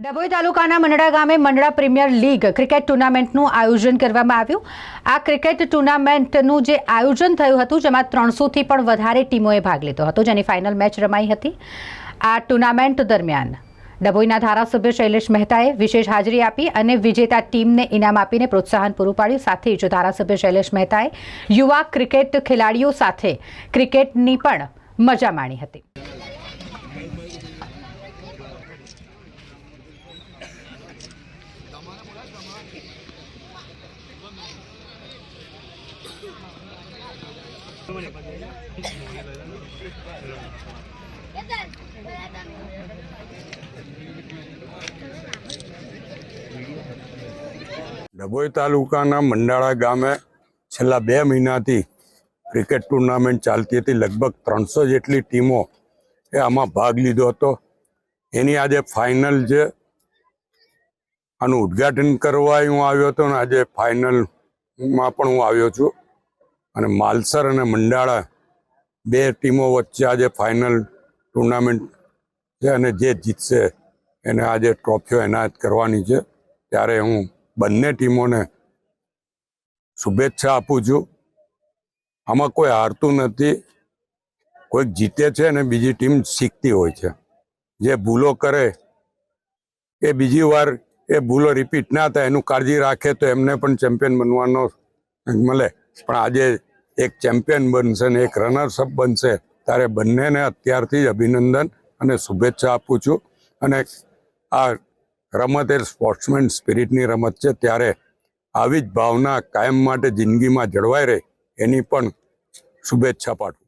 ડભોઈ તાલુકાના મંડળા ગામે Mandala premier league cricket ટુર્નામેન્ટનું આયોજન કરવામાં આવ્યું. આ ક્રિકેટ ટુર્નામેન્ટનું જે આયોજન થયું હતું, જેમાં ત્રણસોથી પણ વધારે ટીમોએ ભાગ લીધો હતો, જેની ફાઇનલ મેચ રમાઈ હતી. આ ટુર્નામેન્ટ દરમિયાન ડભોઈના ધારાસભ્ય શૈલેષ મહેતાએ વિશેષ હાજરી આપી અને વિજેતા ટીમને ઇનામ આપીને પ્રોત્સાહન પૂરું પાડ્યું. સાથે જ ધારાસભ્ય શૈલેષ મહેતાએ યુવા ક્રિકેટ ખેલાડીઓ સાથે ક્રિકેટની પણ મજા માણી હતી. ડભોઈ તાલુકાના મંડાળા ગામે છેલ્લા બે મહિનાથી ક્રિકેટ ટુર્નામેન્ટ ચાલતી હતી. લગભગ ત્રણસો જેટલી ટીમો એ આમાં ભાગ લીધો હતો. એની આજે ફાઇનલ છે આનું ઉદ્ઘાટન કરવા હું આવ્યો હતો અને આજે ફાઇનલમાં પણ હું આવ્યો છું. અને માલસર અને મંડાળા બે ટીમો વચ્ચે આજે ફાઇનલ ટુર્નામેન્ટ છે અને જે જીતશે એને આજે ટ્રોફીઓ એનાયત કરવાની છે. ત્યારે હું બંને ટીમોને શુભેચ્છા આપું છું. આમાં કોઈ હારતું નથી. કોઈક જીતે છે અને બીજી ટીમ શીખતી હોય છે. જે ભૂલો કરે એ બીજી વાર એ ભૂલો રિપીટ ના થાય, એનું કાળજી રાખે તો એમને પણ ચેમ્પિયન બનવાનો મળે. પણ આજે એક ચેમ્પિયન બનશે ને એક રનર્સઅપ બનશે, ત્યારે બંનેને અત્યારથી જ અભિનંદન અને શુભેચ્છા આપું છું. અને આ રમત એ સ્પોર્ટ્સમેન સ્પિરિટની રમત છે, ત્યારે આવી જ ભાવના કાયમ માટે જિંદગીમાં જળવાઈ રહે, એની પણ શુભેચ્છા પાઠવું